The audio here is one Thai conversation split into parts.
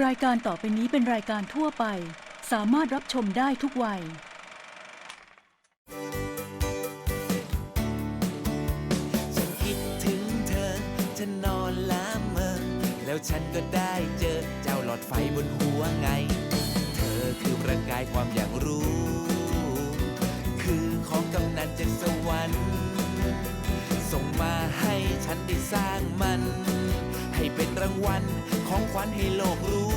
รายการต่อไปนี้เป็นรายการทั่วไป สามารถรับชมได้ทุกวัย ฉันคิดถึงเธอ ฉันนอนละเมอ แล้วฉันก็ได้เจอเจ้าหลอดไฟบนหัวไง เธอคือประกายความอยากรู้ คือของกำนันจากสวรรค์ ส่งมาให้ฉันได้สร้างมัน ให้เป็นรางวัลของขวัญให้โลกรู้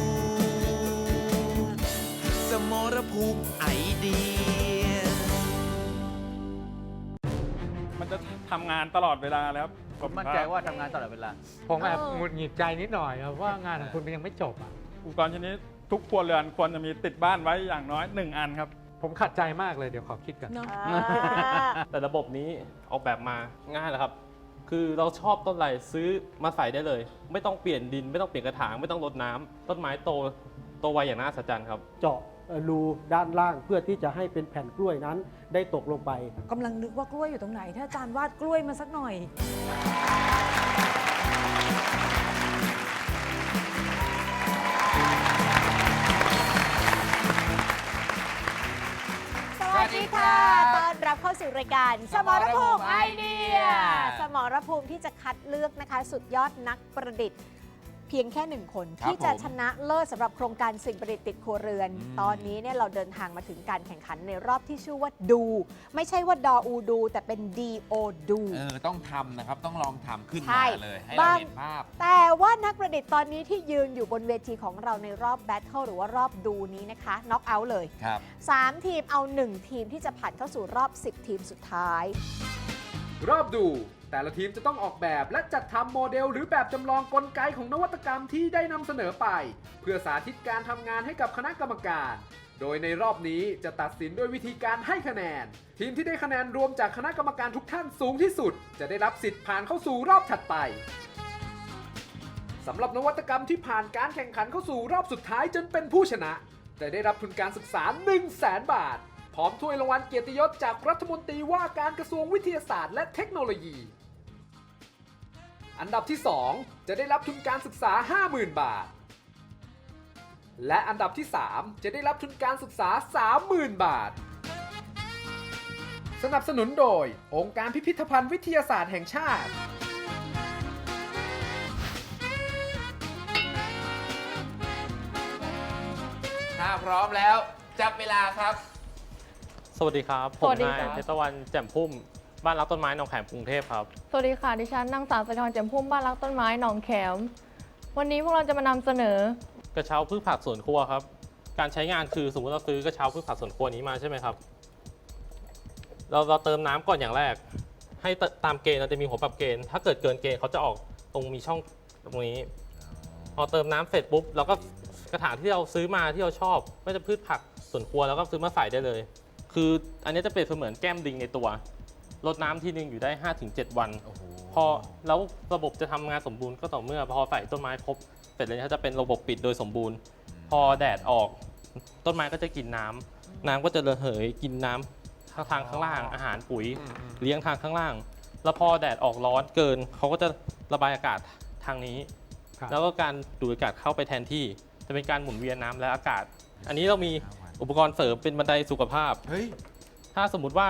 สมรภูมิไอเดีย มันจะทำงานตลอดเวลาแล้วผมมั่นใจว่าทำงานตลอดเวลา ผมแอบเออหงุดหงิดใจนิดหน่อยครับว่างานของคุณมันยังไม่จบอะ อุปกรณ์ชนิดทุกครัวเรือนควรจะมีติดบ้านไว้อย่างน้อย 1 อันครับ ผมขัดใจมากเลยเดี๋ยวขอคิดกัน เนาะ อ่า แต่ระบบนี้ออกแบบมาง่ายแล้วครับ คือเราชอบต้นอะไรซื้อมาใส่ได้เลย ไม่ต้องเปลี่ยนดิน ไม่ต้องเปลี่ยนกระถางไม่ต้องรดน้ำต้นไม้โตโตไวอย่างน่าสัศจรรย์ครับ เจาะเอ่อรูด้านล่างเพื่อที่จะให้เป็นแผ่นกล้วยนั้นได้ตกลงไป กำลังนึกว่ากล้วยอยู่ตรงไหน ถ้าอาจารย์วาดกล้วยมาสักหน่อย ต้อนรับเข้าสู่รายการ สมรภูมิไอเดีย สมรภูมิที่จะคัดเลือกนะคะ สุดยอดนักประดิษฐ์ เพียงแค่หนึ่งคนครับที่จะผมชนะเลิศสำหรับโครงการสิ่งประดิษฐ์ติดครัวเรือน อืม ตอนนี้เนี่ยเราเดินทางมาถึงการแข่งขันในรอบที่ชื่อว่าดู ไม่ใช่ว่าดออูดู แต่เป็น D O ดู เออต้องทำนะครับต้องลองทำขึ้นใช่มาเลยให้เราบาง เห็นภาพ แต่ว่านักประดิษฐ์ตอนนี้ที่ยืนอยู่บนเวทีของเราในรอบแบทเทิลหรือว่ารอบดูนี้นะคะน็อกเอาท์เลย ครับ 3 ทีมเอา 1 ทีมที่จะผ่านเข้าสู่รอบ 10 ทีมสุดท้าย รอบดู แต่ละทีมจะต้องออกแบบและจัดทำโมเดล หรือแบบจำลองกลไกของนวัตกรรมที่ได้นำเสนอไป เพื่อสาธิตการทำงานให้กับคณะกรรมการ โดยในรอบนี้จะตัดสินด้วยวิธีการให้คะแนน ทีมที่ได้คะแนนรวมจากคณะกรรมการทุกท่านสูงที่สุด จะได้รับสิทธิ์ผ่านเข้าสู่รอบถัดไปสำหรับนวัตกรรมที่ผ่านการแข่งขันเข้าสู่รอบสุดท้ายจนเป็นผู้ชนะ จะได้รับทุนการศึกษา 1 0 0 0 0แสนบาท พร้อมถ้วยรางวัลเกียรติยศจากรัฐมนตรีว่าการกระทรวงวิทยาศาสตร์และเทคโนโลยี อันดับที่ 2 จะได้รับทุนการศึกษา 50,000 บาท และอันดับที่ 3 จะได้รับทุนการศึกษา 30,000 บาท สนับสนุนโดย องค์การพิพิธภัณฑ์วิทยาศาสตร์แห่งชาติ ถ้าพร้อมแล้ว จับเวลาครับ สวัสดีครับ ผสมวัสดีนายครับเพชรตะวันแจ่มพุ่ม บ้านรักต้นไม้หนองแขมกรุงเทพครับ สวัสดีค่ะ ดิฉันนางสาวสะทรแจ่มพุ่มบ้านรักต้นไม้หนองแขม วันนี้พวกเราจะมานำเสนอ กระเช้าพืชผักสวนครัวครับ การใช้งานคือสมมติเราซื้อกระเช้าพืชผักสวนครัวนี้มาใช่ไหมครับ เราเราเติมน้ำก่อนอย่างแรก ให้เติตามเกณฑ์เราจะมีหัวปรับเกณฑ์ ถ้าเกิดเกินเกณฑ์เขาจะออกตรงมีช่องตรงนี้ พอเติมน้ำเสร็จปุ๊บเราก็กระถางที่เราซื้อมาที่เราชอบไม่ว่าจะพืชผักสวนครัวแล้วก็ซื้อมาใส่ได้เลย คืออันนี้จะเป็นเสมือนแก้มดิงในตัว รดน้ำทีนึงอยู่ได้ 5-7 วัน โอ้โหพอแล้วระบบจะทำงานสมบูรณ์ก็ต่อเมื่อ พอใส่ต้นไม้ครบเสร็จแล้วเขาจะเป็นระบบปิดโดยสมบูรณ์ พอแดดออก ต้นไม้ก็จะกินน้ำน้ำก็จะระเหยกินน้ำทางทางข้างล่างอาหารปุ๋ย อืมอืมเลี้ยงทางข้างล่าง แล้วพอแดดออกร้อนเกินเขาก็จะระบายอากาศทางนี้ ครับ แล้วก็การดูดอากาศเข้าไปแทนที่ จะเป็นการหมุนเวียนน้ำและอากาศ อันนี้เรามีอุปกรณ์เสริมเป็นบันไดสุขภาพ เฮ้ย ถ้าสมมุติว่า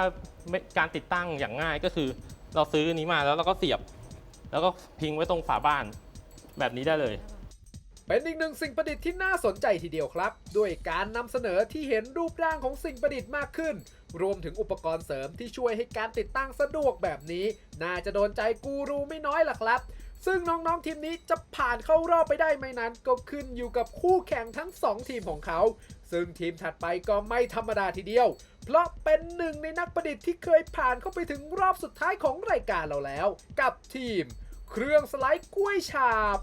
การติดตั้งอย่างง่ายก็คือ เราซื้อนนี้มาแล้วเราก็เสียบ แล้วก็พิงไว้ตรงฝาบ้านแบบนี้ได้เลย เป็นอีกหนึ่งสิ่งประดิษฐ์ที่น่าสนใจทีเดียวครับ ด้วยการนำเสนอที่เห็นรูปร่างของสิ่งประดิษฐ์มากขึ้น รวมถึงอุปกรณ์เสริมที่ช่วยให้การติดตั้งสะดวกแบบนี้ น่าจะโดนใจกูรูไม่น้อยล่ะครับซึ่งน้องๆทีมนี้จะผ่านเข้ารอบไปได้ไหมนั้น ก็ขึ้นอยู่กับคู่แข่งทั้ง 2 ทีมของเขา ซึ่งทีมถัดไปก็ไม่ธรรมดาทีเดียว เพราะเป็นหนึ่งในนักประดิษฐ์ที่เคยผ่านเข้าไปถึงรอบสุดท้ายของรายการเราแล้ว กับทีม เครื่องสไลด์กล้วยฉาบ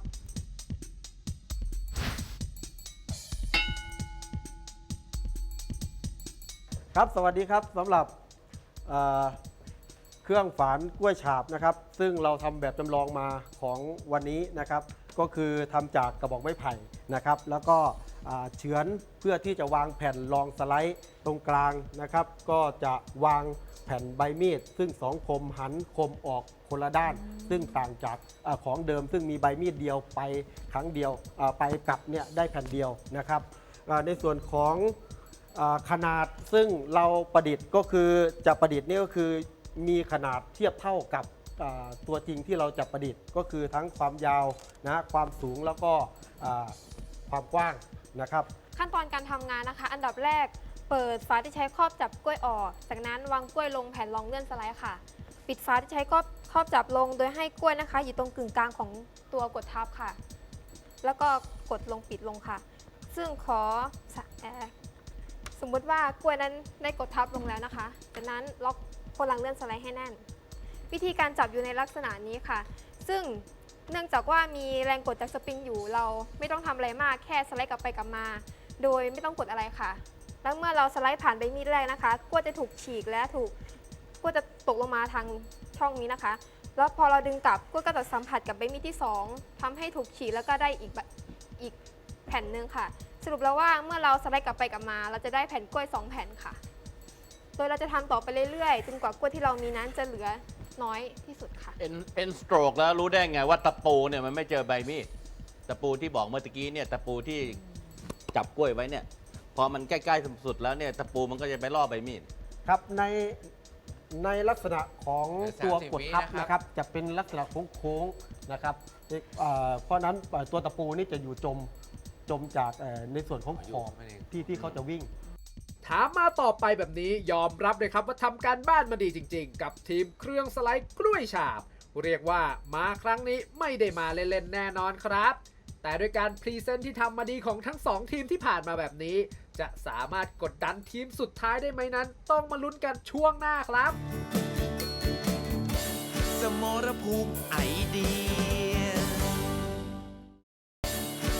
ครับสวัสดีครับสำหรับเอ่อเครื่องฝานกล้วยฉาบนะครับ ซึ่งเราทำแบบจำลองมาของวันนี้นะครับ ก็คือทำจากกระบอกไม้ไผ่นะครับ แล้วก็ เฉือนเพื่อที่จะวางแผ่นรองสไลด์ตรงกลางนะครับ ก็จะวางแผ่นใบมีดซึ่งสองคมหันคมออกคนละด้าน ซึ่งต่างจากอาของเดิมซึ่งมีใบมีดเดียวไปครั้งเดียวอ่าไปกลับเนี่ยได้แผ่นเดียวนะครับอ่าในส่วนของอาขนาดซึ่งเราประดิษฐ์ก็คือจะประดิษฐ์นี่ก็คือมีขนาดเทียบเท่ากับอ่าตัวจริงที่เราจะประดิษฐ์ก็คือทั้งความยาวนะความสูงแล้วก็อ่าความกว้าง นะครับ ขั้นตอนการทำงานนะคะ อันดับแรกเปิดฝาที่ใช้ครอบจับกล้วยออก จากนั้นวางกล้วยลงแผ่นรองเลื่อนสไลด์ค่ะ ปิดฝาที่ใช้ครอบครอบจับลง โดยให้กล้วยนะคะ อยู่ตรงกึ่งกลางของตัวกดทับค่ะ แล้วก็กดลงปิดลงค่ะ ซึ่งขอสเอ่อสมมุติว่ากล้วยนั้นได้กดทับลงแล้วนะคะ จากนั้นล็อกโคนลังเลื่อนสไลด์ให้แน่น วิธีการจับอยู่ในลักษณะนี้ค่ะ ซึ่ง เนื่องจากว่ามีแรงกดจากสปริงอยู่เราไม่ต้องทำอะไรมากแค่สไลด์กลับไปกลับมา โดยไม่ต้องกดอะไรค่ะ แล้วเมื่อเราสไลด์ผ่านไปมีดแรกนะคะกล้วยจะถูกฉีกและถูกกล้วยจะตกลงมาทางช่องนี้นะคะ แล้วพอเราดึงกลับกล้วยก็จะสัมผัสกับใบมีดที่ 2ทำให้ถูกฉีกแล้วก็ได้อีกแบบอีกแผ่นหนึ่งค่ะ สรุปแล้วว่าเมื่อเราสไลด์กลับไปกลับมา เราจะได้แผ่นกล้วย 2 แผ่นค่ะ โดยเราจะทำต่อไปเรื่อยๆจนกว่ากล้วยที่เรามีนั้นจะเหลือ น้อยที่สุดค่ะ เอ็นเอ็นสโตรกแล้วรู้ได้ไงว่าตะปูเนี่ยมันไม่เจอใบมีดตะปูที่บอกเมื่อตะกี้เนี่ยตะปูที่จับกล้วยไว้เนี่ย พอมันใกล้ๆสุดๆแล้วเนี่ยตะปูมันก็จะไปล่อใบมีด ครับในในลักษณะของเหลือตัว30กดทับวินะครับ นะครับ จะเป็นลักษณะโค้งๆนะครับเอ่อเพราะฉะนั้นเอ่อตัวตะปูนี่จะอยู่จมจมจากเอ่อในส่วนของขอบที่ที่เขาจะวิ่ง ถามมาต่อไปแบบนี้ยอมรับเลยครับว่าทำการบ้านมาดีจริง ๆ กับทีมเครื่องสไลด์กล้วยฉาบ เรียกว่ามาครั้งนี้ไม่ได้มาเล่นๆแน่นอนครับ แต่ด้วยการพรีเซนต์ที่ทำมาดีของทั้งสองทีมที่ผ่านมาแบบนี้ จะสามารถกดดันทีมสุดท้ายได้ไหมนั้น ต้องมาลุ้นกันช่วงหน้าครับ สมรภูมิไอเดีย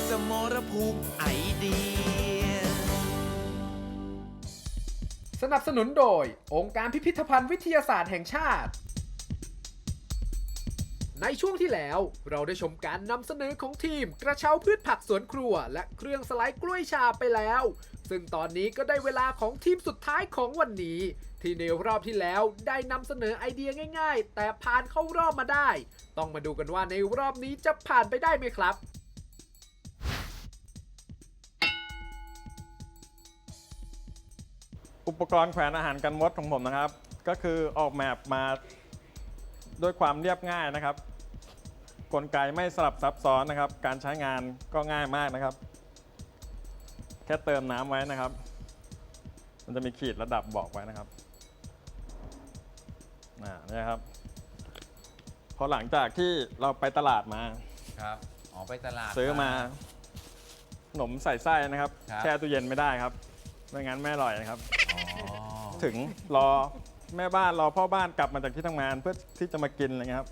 สมรภูมิไอเดีย สนับสนุนโดย องค์การพิพิธภัณฑ์วิทยาศาสตร์แห่งชาติ ในช่วงที่แล้วเราได้ชมการนำเสนอของทีม กระเช้าพืชผักสวนครัว และเครื่องสไลด์กล้วยชาไปแล้ว ซึ่งตอนนี้ก็ได้เวลาของทีมสุดท้ายของวันนี้ ที่ในรอบที่แล้วได้นำเสนอไอเดียง่าย ๆ แต่ผ่านเข้ารอบมาได้ ต้องมาดูกันว่าในรอบนี้จะผ่านไปได้ไหมครับ อุปกรณ์แขวนอาหารกันมดของผมนะครับ ก็คือออกแบบมาด้วยความเรียบง่ายนะครับ กลไกไม่สลับซับซ้อนนะครับ การใช้งานก็ง่ายมากนะครับ แค่เติมน้ำไว้นะครับ มันจะมีขีดระดับบอกไว้นะครับอ่าเนี่ยครับ พอหลังจากที่เราไปตลาดมาครับออกไปตลาดซื้อมาขนมใส่ไส้นะครับครับ แช่ตู้เย็นไม่ได้ครับไม่งั้นไม่อร่อยนะครับอ๋อ ถึงรอแม่บ้านรอพ่อบ้านกลับมาจากที่ทำงานเพื่อที่จะมากินอะไรเงี้ยครับ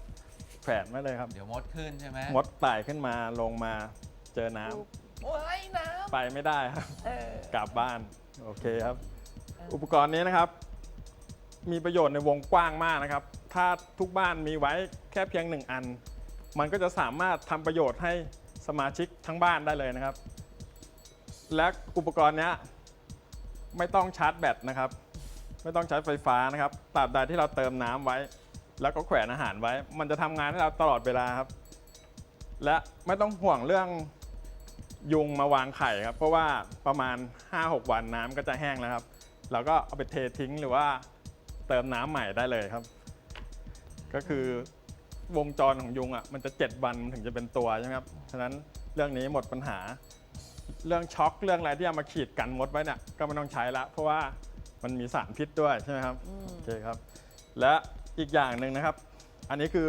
แขวนไว้เลยครับ เดี๋ยวมดขึ้นใช่ไหมมดไต่ขึ้นมาลงมาเจอน้ำโอ้ยน้ไปไม่ได้ครับกลับบ้าน โอเคครับ อุปกรณ์นี้นะครับ มีประโยชน์ในวงกว้างมากนะครับ ถ้าทุกบ้านมีไว้แค่เพียงหนึ่งอัน มันก็จะสามารถทำประโยชน์ให้สมาชิกทั้งบ้านได้เลยนะครับ และอุปกรณ์เนี้ยไม่ต้องชาร์จแบตนะครับ ไม่ต้องใช้ไฟฟ้านะครับตราบใดที่เราเติมน้ำไว้ แล้วก็แขวนอาหารไว้ มันจะทำงานให้เราตลอดเวลาครับ และไม่ต้องห่วงเรื่องยุงมาวางไข่ครับ เพราะว่าประมาณ 5-6 วันน้ำก็จะแห้งแล้วครับเราก็เอาไปเททิ้งหรือว่าเติมน้ำใหม่ได้เลยครับ ก็คือวงจรของยุงอะมันจะ 7วันมันถึงจะเป็นตัวใช่ไหมครับฉะนั้นเรื่องนี้หมดปัญหา เรื่องช็อคเรื่องอะไรที่เอามาขีดกันมดไว้เนี่ยก็ไม่ต้องใช้ละเพราะว่า มันมีสารพิษด้วยใช่ไหมครับโอเคครับ และอีกอย่างหนึ่งนะครับ อันนี้คือ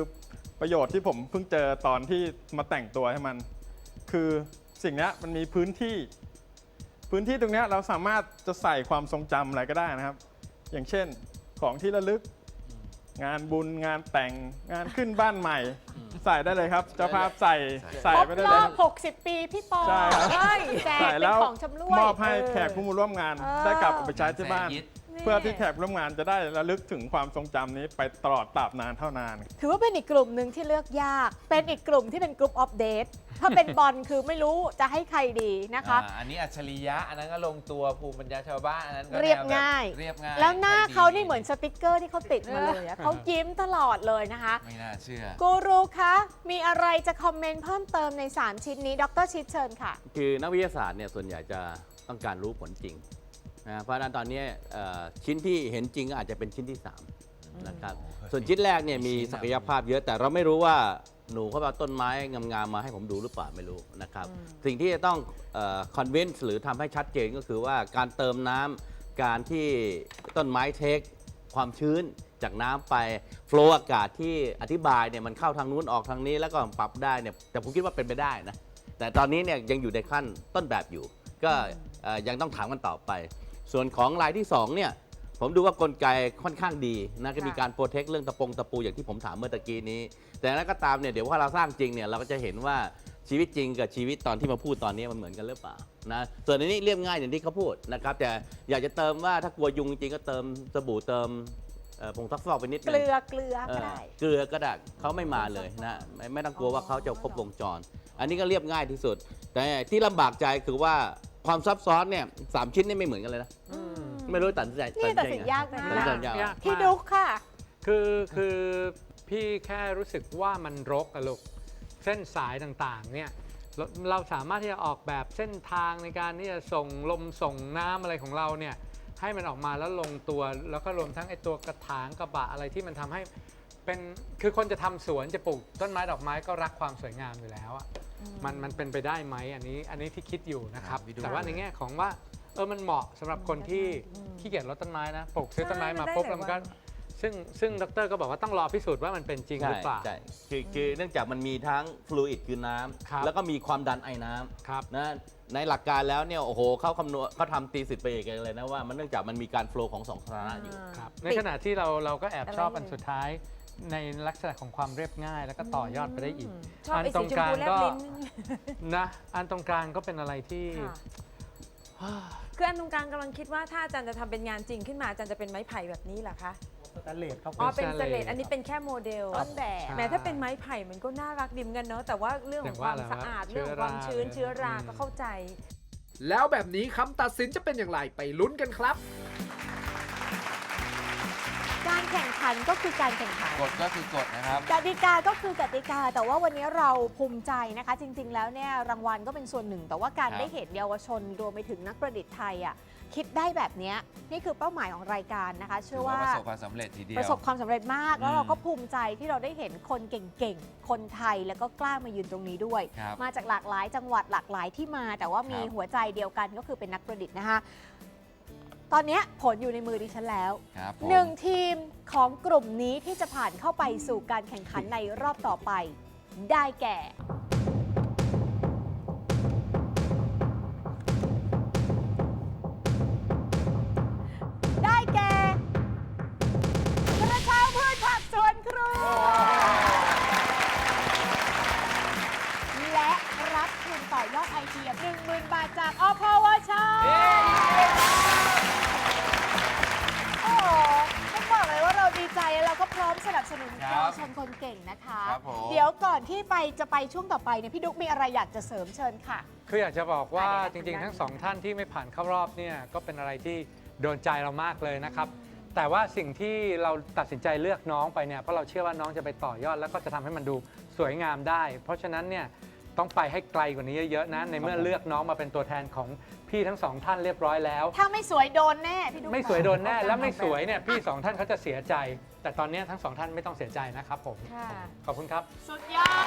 ประโยชน์ที่ผมเพิ่งเจอตอนที่มาแต่งตัวให้มัน คือสิ่งเนี้ยมันมีพื้นที่ พื้นที่ตรงเนี้ยเราสามารถจะใส่ความทรงจำอะไรก็ได้นะครับ อย่างเช่นของที่ระลึก งานบุญงานแต่งงานขึ้นบ้านใหม่ ใส่ได้เลยครับเจ้าภาพใส่ใส่ครบไปได้รเลยอครับบ60 ปีพี่ปอใช่ครับ เฮ้ยแจกใส่เป็แล้นวของชำร่วยมอบให้เแขกผู้มาร่วมงาน เออ ได้กลับเอาไปใช้ที่บ้าน แสนยิต เพื่อที่แขกร่วมงานจะได้ระลึกถึงความทรงจำนี้ไปตลอดตราบนานเท่านาน ถือว่าเป็นอีกกลุ่มหนึ่งที่เลือกยาก เป็นอีกกลุ่มที่เป็นกลุ่มอัปเดตถ้าเป็นบอลคือไม่รู้จะให้ใครดีนะคะ อ่าอันนี้อัจฉริยะ อันนั้นก็ลงตัวภูมิปัญญาชาวบ้าน อันนั้นก็เรียบแนวแบบง่ายเรียบง่ายแล้วหน้าใจดีเขานี่เหมือนสติกเกอร์ที่เขาติดมาเลยอะเขายิ้มตลอดเลยนะคะ ไม่น่าเชื่อ กูรูคะ มีอะไรจะคอมเมนต์เพิ่มเติมใน 3 ชิ้นนี้ ดรชิดเชิญค่ะ คือนักวิทยาศาสตร์เนี่ยส่วนใหญ่จะต้องการรู้ผลจริง นะเพราะฉะนั้นตอนนี้เอ่อชิ้นที่เห็นจริงก็อาจจะเป็นชิ้นที่3นะครับส่วนชิ้นแรกเนี่ยมีศักยภาพเยอะแต่เราไม่รู้ว่าหนูเขาเอาต้นไม้งามๆมาให้ผมดูหรือเปล่าไม่รู้นะครับสิ่งที่จะต้องคอนวินส์หรือทำให้ชัดเจนก็คือว่าการเติมน้ำการที่ต้นไม้เทคความชื้นจากน้ำไปโฟล์อากาศที่อธิบายเนี่ยมันเข้าทางนู้นออกทางนี้แล้วก็ปรับได้เนี่ยแต่ผมคิดว่าเป็นไปได้นะ แต่ตอนนี้เนี่ยยังอยู่ในขั้นต้นแบบอยู่ ก็เอ่อยังต้องถามกันต่อไป ส่วนของรายที่2เนี่ยผมดูว่ากลไกค่อนข้างดีนะก็มีการโปรเทคเรื่องตะปงตะปูอย่างที่ผมถามเมื่อตะกี้นี้ แต่นั้นก็ตามเนี่ยเดี๋ยวว่าเราสร้างจริงเนี่ยเราก็จะเห็นว่าชีวิตจริงกับชีวิตตอนที่มาพูดตอนนี้มันเหมือนกันหรือเปล่านะส่วนอันนี้เรียบง่ายอย่างที่เขาพูดนะครับแต่อยากจะเติมว่าถ้ากลัวยุงจริงก็เติมสบู่เติมเอ่อผงซักฟอกไปนิดนึเกงลือเกลือเอก็อได้เกลือก็ได้เขาไม่มาเลยนะไม่ไม่ต้องกลัวว่าเขาจะครบวงจร อันนี้ก็เรียบง่ายที่สุด แต่ที่ลำบากใจคือว่า ความซับซ้อนเนี่ยสามชิ้นนี่ไม่เหมือนกันเลยนะ ไม่รู้ตัดสินใจนี่ตัดสินไงยากนะ ตัดสินใจยากยากพี่ดุ๊กค่ะ คือคือพี่แค่รู้สึกว่ามันรกอะลูกเส้นสายต่างๆเนี่ยเราเราสามารถที่จะออกแบบเส้นทางในการที่จะส่งลมส่งน้ำอะไรของเราเนี่ยให้มันออกมาแล้วลงตัว แล้วก็รวมทั้งไอ้ตัวกระถางกระบะอะไรที่มันทำให้เป็นคือคนจะทำสวนจะปลูกต้นไม้ดอกไม้ก็รักความสวยงามอยู่แล้วอะ มันมันเป็นไปได้ไหมอันนี้อันนี้ที่คิดอยู่นะครับ ครับพี่ดุ๊กแต่ว่าในแง่ของว่าเออมันเหมาะสำหรับคนที่ขี้เกียจรดต้นไม้นะปลูกซื้อต้นไม้มาปุ๊บแล้วมันก็ซึ่งซึ่งดรก็บอกว่าต้องรอพิสูจน์ว่ามันเป็นจริงหใช่รือเปล่า ใช่คือคือเนื่องจากมันมีทั้งฟลูอิดคือน้ครับำแล้วก็มีความดันไอ้น้ครับำนะในหลักการแล้วเนี่ยโอ้โหเขาคำนวณเขาทำตีสิทธิ์ไปเอกเลยนะว่ามันเนื่องจากมันมีการโฟล์ของสองสาธารณะอยู่ ครับในขณะที่เราเราก็แอบชอบอันสุดท้าย ในลักษณะของความเรียบง่าย แล้วก็ต่อยอดไปได้อีก ชอบไอ้สีชมพูแลบลิ้น นะอันตรงกลางก็เป็นอะไรที่ ค่ะ คืออันตรงกลางกำลังคิดว่าถ้าอาจารย์จะทำเป็นงานจริงขึ้นมาอาจารย์จะเป็นไม้ไผ่แบบนี้เหรอคะสแตนเลสครับอ๋อเป็นเป็นสเลดสแตนเลสอันนี้เป็นแค่โมเดล ต้นแบบแหม้ถ้าเป็นไม้ไผ่มันก็น่ารักดีเหมือนกันเนาะแต่ว่าเรื่องของความสะอาดอย่างว่าแหละเรื่องของความชื้นเชื้เชื้ออรารา ก็เข้าใจ แล้วแบบนี้คำตัดสินจะเป็นอย่างไรไปลุ้นกันครับการ แข่งขันก็คือการแข่งขัน กฎก็คือกฎนะครับ กติกาก็คือกติกา แต่ว่าวันนี้เราภูมิใจนะคะ จริง ๆ แล้วเนี่ยรางวัลก็เป็นส่วนหนึ่ง แต่ว่าการครับ ได้เห็นเยาวชนรวมไปถึงนักประดิษฐ์ไทยอะคิดได้แบบเนี้ยนี่คือเป้าหมายของรายการนะคะถืเชื่ออว่าว่าประสบความสำเร็จทีเดียวประสบความสำเร็จมาก แล้วอืมเราก็ภูมิใจที่เราได้เห็นคนเก่งๆ คนไทยแล้วก็กล้ามายืนตรงนี้ด้วย ครับมาจากหลากหลายจังหวัดหลากหลายที่มา แต่ว่ามีครับ หัวใจเดียวกันก็คือเป็นนักประดิษฐ์นะคะ ตอนเนี้ยผลอยู่ในมือดิฉันแล้ว ครับผมหนึ่งทีมของกลุ่มนี้ที่จะผ่านเข้าไปสู่การแข่งขันในรอบต่อไป ได้แก่ ได้แก่กระเช้าพืชผักสวนครัว และรับทุนต่อยอดไอเดีย10,000 บาทจากอพ นับสนุนครับเยาวชนคนเก่งนะคะ ครับผม เดี๋ยวก่อนที่ไปจะไปช่วงต่อไปเนี่ยพี่ดุ๊กมีอะไรอยากจะเสริมเชิญค่ะ คืออยากจะบอกว่าอะจเดี๋ยวนะริงๆ ทั้งสองท่านที่ไม่ผ่านเข้ารอบเนี่ยก็เป็นอะไรที่โดนใจเรามากเลยนะครับ แต่ว่าสิ่งที่เราตัดสินใจเลือกน้องไปเนี่ยเพราะเราเชื่อว่าน้องจะไปต่อยอด แล้วก็จะทำให้มันดูสวยงามได้ เพราะฉะนั้นเนี่ยต้องไปให้ไกลกว่านี้เยอะๆนะในเมื่อเลือกน้องมาเป็นตัวแทนของพี่ทั้งสองท่านเรียบร้อยแล้ว ถ้าไม่สวยโดนแน่พี่ดุ๊กไม่สวยโดนแน่และไม่สวยเนี่ยพี่สองท่านเขาจะเสียใจ แต่ตอนนี้ทั้งสองท่านไม่ต้องเสียใจนะครับผม ค่ะ ขอบคุณครับ สุดยอด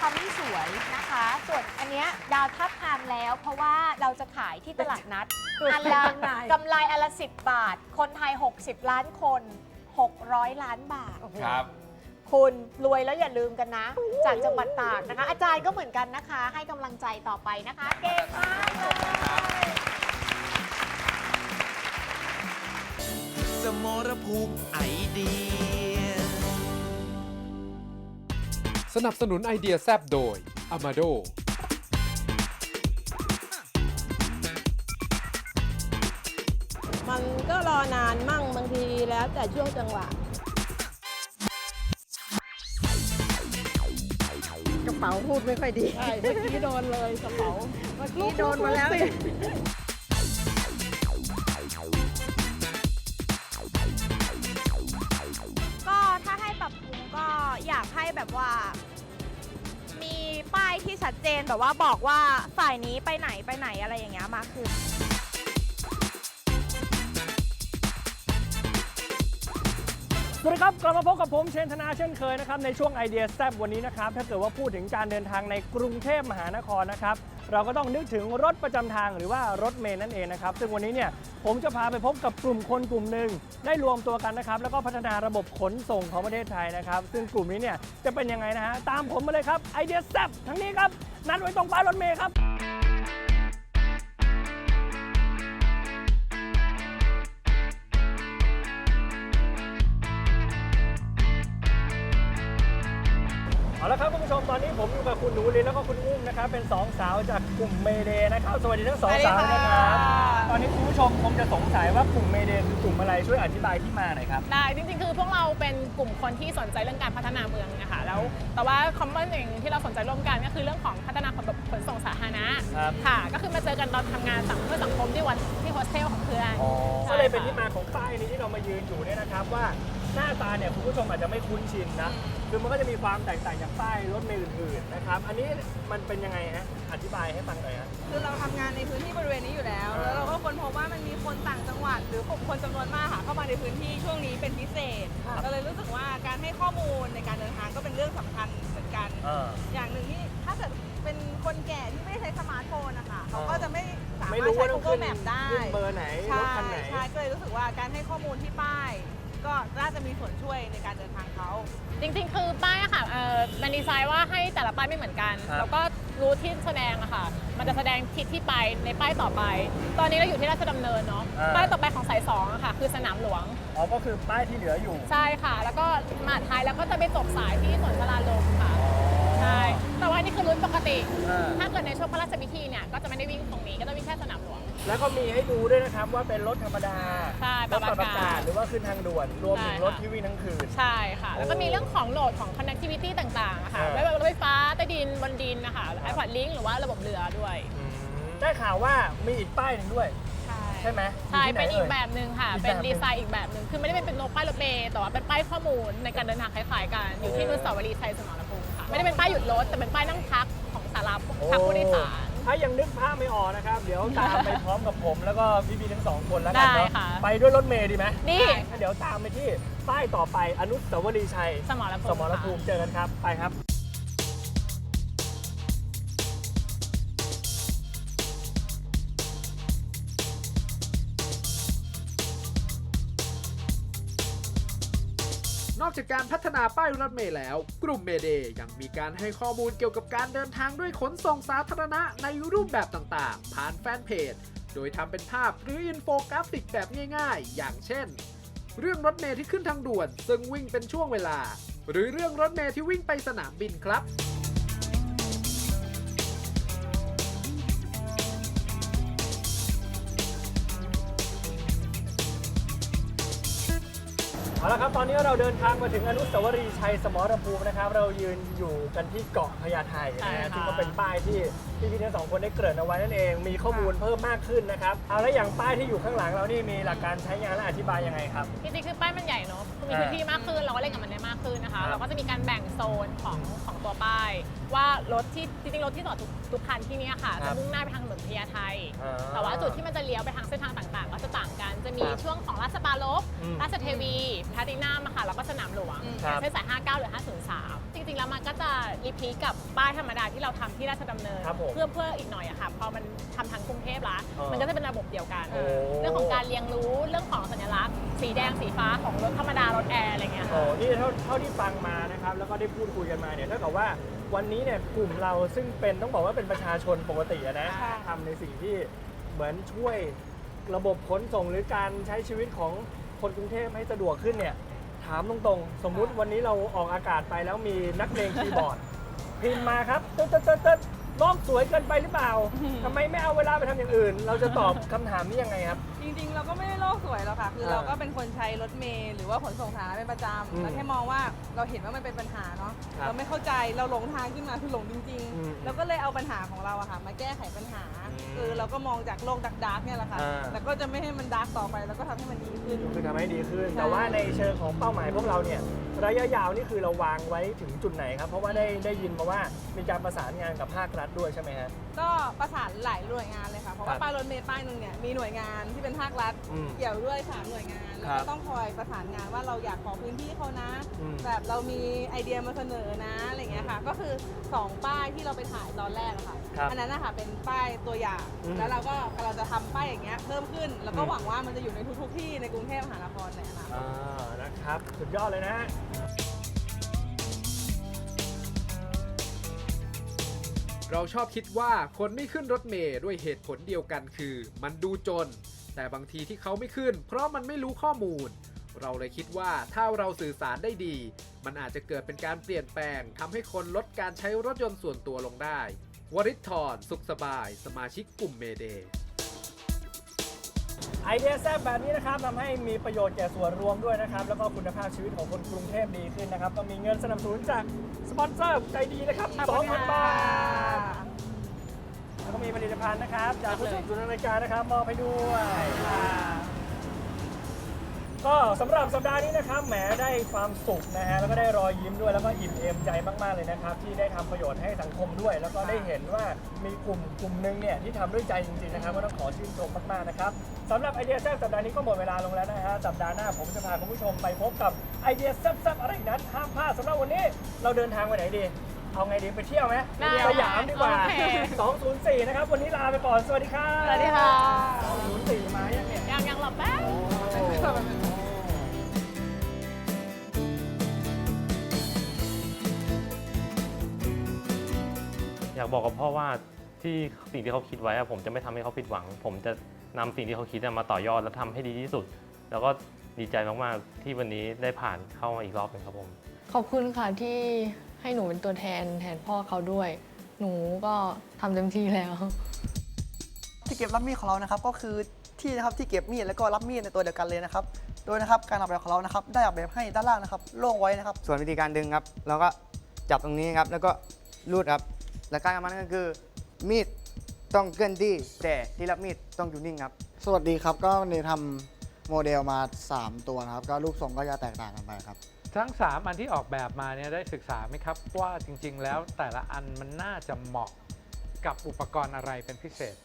ทำให้สวยนะคะ ส่วนอันเนี้ยดาวทับทางแล้ว เพราะว่าเราจะขายที่ตลาดนัด อันละจำหน่ายกำไรอันละ10บาท คนไทย 60 ล้านคน 600 ล้านบาท ครับ คุณรวยแล้วอย่าลืมกันนะ จากจังหวัดตากนะคะ อาจารย์ก็เหมือนกันนะคะ ให้กำลังใจต่อไปนะคะ เก่งมากเลย มรภูมิไอเดีย สนับสนุนไอเดียแซบโดย Amado อนานมั่งบางทีแล้วแต่ช่วงจังหวะ กระเป๋าพูดไม่ค่อยดี ใช่ เมื่อกี้โดนเลยกระเป๋า เมื่อกี้โดนมาแล้วเนี่ย ให้แบบว่า มีป้ายที่ชัดเจนแบบว่าบอกว่าฝ่ายนี้ไปไหนไปไหนอะไรอย่างเงี้ยมากขึ้น สวัสดีครับกลับมาพบกับผมเชนธนาเช่นเคยนะครับในช่วงไอเดียแซบวันนี้นะครับถ้าเกิดว่าพูดถึงการเดินทางในกรุงเทพมหานครนะครับเราก็ต้องนึกถึงรถประจำทางหรือว่ารถเมล์นั่นเองนะครับซึ่งวันนี้เนี่ยผมจะพาไปพบกับกลุ่มคนกลุ่มหนึ่งได้รวมตัวกันนะครับแล้วก็พัฒนาระบบขนส่งของประเทศไทยนะครับซึ่งกลุ่มนี้เนี่ยจะเป็นยังไงนะฮะตามผมมาเลยครับไอเดียแซบทั้งนี้ครับนัดไว้ตรงป้ายรถเมล์ครับ ละครับคุณผู้ชมตอนนี้ผมอยู่กับคุณหนูลินแล้วก็คุณอุ้มนะครับเป็นสองสาวจากกลุ่มเมเดนะครับสวัสดีทั้งสองสาวนะครับตอนนี้คุณผู้ชมคงจะสงสัยว่ากลุ่มเมเดคือกลุ่มอะไรช่วยอธิบายที่มาหน่อยครับได้จริงๆคือพวกเราเป็นกลุ่มคนที่สนใจเรื่องการพัฒนาเมืองนะคะแล้ว แต่ว่าคอมมอนอย่างที่เราสนใจร่วมกันก็คือเรื่องของพัฒนาระบบขนส่งสาธารณะครับค่ะ ก็คือมาเจอกันตอนทำงานสังเพื่อสังคมที่วันที่โฮสเทลของเพื่อนก็เลยเป็นใช่ที่ค่ะมาของป้ายนี้ที่เรามายืนอยู่เนี่ยนะครับว่าหน้าตาเนี่ยคุณผู้ชมอาจจะไม่คุ้นชินนะ คือมันก็จะมีความแตกต่างจากป้ายรถเมล์อื่นๆนะครับ อันนี้มันเป็นยังไงฮะ อธิบายให้ฟังหน่อยฮะ คือเราทำงานในพื้นที่บริเวณนี้อยู่แล้ว แล้วเราก็ค้นพบว่ามันมีคนต่างจังหวัด หรือคนจำนวนมากค่ะเข้ามาในพื้นที่ช่วงนี้เป็นพิเศษเราเลยรู้สึกว่าการให้ข้อมูลในการเดินทางก็เป็นเรื่องสำคัญเหมือนกันอย่างหนึ่งที่ถ้าเกิดเป็นคนแก่ที่ไม่ได้ใช้สมาร์ทโฟนนะคะเขาก็จะไม่สามารถไม่รู้ใช้ ว่าต้องขึ้ Google น Map ได้ขึ้นเบอร์ไหนรใช่ถคันไหน ใช่ก็เลยรู้สึกว่าการให้ข้อมูลที่ป้าย ก็น่าจะมีส่วนช่วยในการเดินทางเขาจริงๆ คือป้ายอะค่ะเอ่อมันดีไซน์ว่าให้แต่ละป้ายไม่เหมือนกัน ครับ แล้วก็รูทที่แสดงอะค่ะ มันจะแสดงทิศที่ไปในป้ายต่อไป ตอนนี้เราอยู่ที่ราชดำเนินเนาะ อ่า ป้ายต่อไปของสายสองอะค่ะ คือสนามหลวง อ๋อก็คือป้ายที่เหลืออยู่ ใช่ค่ะ แล้วก็มาท้ายแล้วก็จะไปจบสายที่สวนสลาลมค่ะ ใช่ แต่ว่านี่คือรุ่นปกติ อ่า ถ้าเกิดในช่วงพระราชพิธีเนี่ย ก็จะไม่ได้วิ่งตรงนี้ ก็จะวิ่งแค่สนามหลวง แล้วก็มีให้ดูด้วยนะครับว่าเป็นรถธรรมดาใช่รถปรับอากาศปรับอากาศหรือว่าขึ้นทางด่วน รวมถึงใช่รถค่ะ ที่วิ่งทั้งคืน ใช่ค่ะ แล้วก็โอ้มีเรื่องของโหลดของ connectivity ต่างๆอะค่ะอ่าไม่ว่าจะรถไฟฟ้าใต้ดินบนดินนะคะไอพอดลิงหรือว่าระบบเรือด้วย ได้ข่าวว่ามีอีกป้ายหนึ่งด้วย ใช่ไหมใช่ยู่ที่ไหเป็นอีกยแบบหนึ่งค่ะ อีกเป็นแบบหนึ่งดีไซน์อีกแบบหนึ่งคือไม่ได้เป็นเป็นโลป้ายรถเมล์แต่ว่าเป็นป้ายข้อมูลในการเดินทางคล้ายๆกัน อยู่ที่อนุสาวรีย์ชัยสมรภูมิค่ะ ไม่ได้เป็นป้ายหยุดรถ แต่เป็นป้ายนั่งพักของสาราพักผู้โดยสาร ถ้ายังนึกภาพไม่ออกนะครับ เดี๋ยวตามไปพร้อมกับผมแล้วก็พี่ๆทั้งสองคนแล้วกันได้เนาะค่ะ ไปด้วยรถเมล์ดีไหมดีงั้นเดี๋ยวตามไปที่ป้ายต่อไปอนุสาวรีย์ชัยสมรภูมิสมรภูมิเจอกันครับไปครับ อกจากการพัฒนาป้ายรถเมล์แล้ว กลุ่มเมเดย์ยังมีการให้ข้อมูลเกี่ยวกับการเดินทางด้วยขนส่งสาธารณะในรูปแบบต่างๆ ผ่านแฟนเพจ โดยทำเป็นภาพหรืออินโฟกราฟิกแบบง่ายๆ อย่างเช่น เรื่องรถเมล์ที่ขึ้นทางด่วน ซึ่งวิ่งเป็นช่วงเวลา หรือเรื่องรถเมล์ที่วิ่งไปสนามบินครับ เอาละครับตอนนี้เราเดินทางมาถึงอนุสาวรีย์ชัยสมรภูมินะครับ เรายืนอยู่กันที่เกาะพญาไทใช่นะค่ะฮะซึ่งก็เป็นป้ายที่ พี่พี่ๆทั้งสองคนได้เกริ่นเอาไว้นั่นเอง มีข้อมูลเพิ่มมากขึ้นนะครับ เอาแล้วอย่างป้ายที่อยู่ข้างหลังเรานี่มีหลักการใช้งานและอธิบายยังไงครับ จริงๆคือป้ายมันใหญ่เนอะคือมีพื้นที่มากขึ้นเราก็เล่นกับมันได้มากขึ้นนะคะครับเราก็จะมีการแบ่งโซนของของตัวป้าย ว่ารถที่จริงๆรถที่จอดทุกทุกคันที่เนี้ค่ะครัจะบ มุ่งหน้าไปทางถนนพญาไทอ่าแต่ว่าจุดที่มันจะเลี้ยวไปทางเส้นทางต่างๆ ก็จะต่างกัน จะมีครับช่วงของราชปารลบอืมราชเทวีพาตินัมอะค่ะ แล้วก็สนามหลวงครับเส้นสาย 59 หรือ 503 จริงๆ แล้วมันก็จะรีพีทกับป้ายธรรมดาที่เราทำที่ราชดำเนิน ครับผมเพื่อเพื่ออีกหน่อยอะค่ะพอมันทำทางกรุงเทพละอ๋อมันก็จะเป็นระบบเดียวกัน โอ้ เรื่องของการเรียงรู้เรื่องของสัญลักษณ์ สีแดงสีฟ้าของรถธรรมดารถแอร์อะไรเงี้ยโอ้ค่ะ นี่เท่าเท่าที่ฟังมานะครับ แล้วก็ได้พูดคุยกันมาเนี่ยเท่ากับว่าวันนี้เนี่ยกลุ่มเราซึ่งเป็นต้องบอกว่าเป็นประชาชนปกติอะนะทำในสิ่งที่เหมือนช่วยระบบขนส่งหรือการใช้ชีวิตของคนกรุงเทพให้สะดวกขึ้นเนี่ย ถามตรงๆ สมมุติวันนี้เราออกอากาศไปแล้วมีนักเลงคีย์บอร์ด พิมพ์มาครับตึ๊ดตึ๊ดตึ๊ดตึ๊ด โลกสวยเกินไปหรือเปล่าทำไมไม่เอาเวลาไปทำอย่างอื่น เราจะตอบคำถามนี้ยังไงครับ จริงๆ เราก็ไม่ได้โลกสวยหรอกค่ะ คือเออเราก็เป็นคนใช้รถเมล์หรือว่าขนส่งสาธารณะเป็นประจอืมำเราแค่มองว่าเราเห็นว่ามันเป็นปัญหาเนาะ ครับเราไม่เข้าใจ เราหลงทางขึ้นมาคือหลงจริงอืมๆ เราก็เลยเอาปัญหาของเราอะค่ะ มาแก้ไขปัญหาคือเราก็มองจากโลกดักดาร์กเนี่ยแหละค่ะ อ่าแต่ก็จะไม่ให้มันดาร์กต่อไป แล้วก็ทำให้มันดีขึ้น คือทำให้ดีขึ้นใช่แต่ว่าในเชิงของเป้าหมายพวกเราเนี่ย ระยะยาวนี่คือเราวางไว้ถึงจุดไหนครับ เพราะว่าได้ได้ยินมาว่ามีการประสานงานกับภาครัฐด้วยใช่ไหมฮะ ก็ประสานหลายหน่วยงานเลยค่ะ เพราะครัว่าบป้ายรถเมล์ป้ายหนึ่งเนี่ยมีหน่วยงานที่เป็นภาครัฐอืมเกี่ยวด้วยสามหน่วยงานแล้วครัก็บต้องคอยประสานงานว่าเราอยากขอพื้นที่เขานะ อืม แบบเรามีไอเดียมาเสนอนะอะไรเงี้ยค่ะ ก็คือ2ป้ายที่เราไปถ่ายตอนแรกอะค่ะ ครับอันนั้นนะคะเป็นป้ายตัวอย่าง อืมแล้วเราก็กำลังจะทำป้ายอย่างเงี้ยเพิ่มขึ้น แล้วก็อืม หวังว่ามันจะอยู่ในทุกๆที่ในกรุงเทพมหานครในอนาคต อ่านะ ครับ สุดยอดเลยนะฮะเราชอบคิดว่าคนไม่ขึ้นรถเมล์ด้วยเหตุผลเดียวกันคือ มันดูจน แต่บางทีที่เขาไม่ขึ้น เพราะมันไม่รู้ข้อมูล เราเลยคิดว่าถ้าเราสื่อสารได้ดี มันอาจจะเกิดเป็นการเปลี่ยนแปลงทำให้คนลดการใช้รถยนต์ส่วนตัวลงได้ วริศธรสุขสบาย สมาชิกกลุ่มเมเดย์ ไอเดียแซ่บแบบนี้นะครับทำให้มีประโยชน์แก่ส่วนรวมด้วยนะครับ แล้วก็คุณภาพชีวิตของคนกรุงเทพดีขึ้นนะครับก็มีเงินสนับสนุนจากสปอนเซอร์ใจดีนะครับขอบคุณค่ะ2,000บาทแล้วก็มีผลิตภัณฑ์นะครับ จากผู้สนับสนุนรายการนะครับมอบให้ด้วย ก็สำหรับสัปดาห์นี้นะครับแหมได้ความสุขนะฮะแล้วก็ได้รอยยิ้มด้วยแล้วก็อิ่มเอมใจมากๆเลยนะครับ ที่ได้ทำประโยชน์ให้สังคมด้วย แล้วก็ได้เห็นว่ามีกลุ่มกลุ่มหนึงเนี่ยที่ทำด้วยใจจริงๆนะครับก็ต้องขอชื่นชมมากๆนะครับสำหรับไอเดียแซ่บสัปดาห์นี้ก็หมดเวลาลงแล้วนะฮะสัปดาห์หน้าผมจะพาคุณผู้ชมไปพบกับไอเดียแซ่บๆอะไรอีกนั้นห้ามพลาดสำหรับวันนี้เราเดินทางไปไหนดี เอาไงดีไปเที่ยวไหมได้สยามดีกว่า โอเค 204 นะครับวันนี้ลาไปก่อนสวัสดีครับสวัสดีค่ะ 204มายังเนี่ย ยังยังหลับแป๊บอ ยากบอกกับพ่อว่าที่สิ่งที่เขาคิดไว้อะผมจะไม่ทำให้เขาผิดหวัง ผมจะนำสิ่งที่เขาคิดอะมาต่อยอดและทำให้ดีที่สุด แล้วก็ดีใจมากๆที่วันนี้ได้ผ่านเข้ามาอีกรอบหนึงครับผม ขอบคุณค่ะที่ให้หนูเป็นตัวแทนแทนพ่อเขาด้วย หนูก็ทำเต็มที่แล้ว ที่เก็บรับมีดของเรานะครับ ก็คือที่นะครับที่เก็บมีดแล้วก็รับมีดในตัวเดียวกันเลยนะครับ โดยนะครับการออกแบบของเรานะครับ ได้ออกแบบให้ด้านล่างนะครับโล่งไว้นะครับ ส่วนวิธีการดึงครับ เราก็จับตรงนี้ครับ แล้วก็รูดครับ และการของมันก็คือมีดต้องเคลื่อนที่แต่ที่รับมีดต้องอยู่นิ่งครับ สวัสดีครับก็วันนี้ทำโมเดลมา 3 ตัวนะครับ ก็รูปทรงก็จะแตกต่างกันไปครับ ทั้ง 3 อันที่ออกแบบมาเนี่ยได้ศึกษาไหมครับ ว่าจริง ๆ แล้วแต่ละอันมันน่าจะเหมาะกับอุปกรณ์อะไรเป็นพิเศษ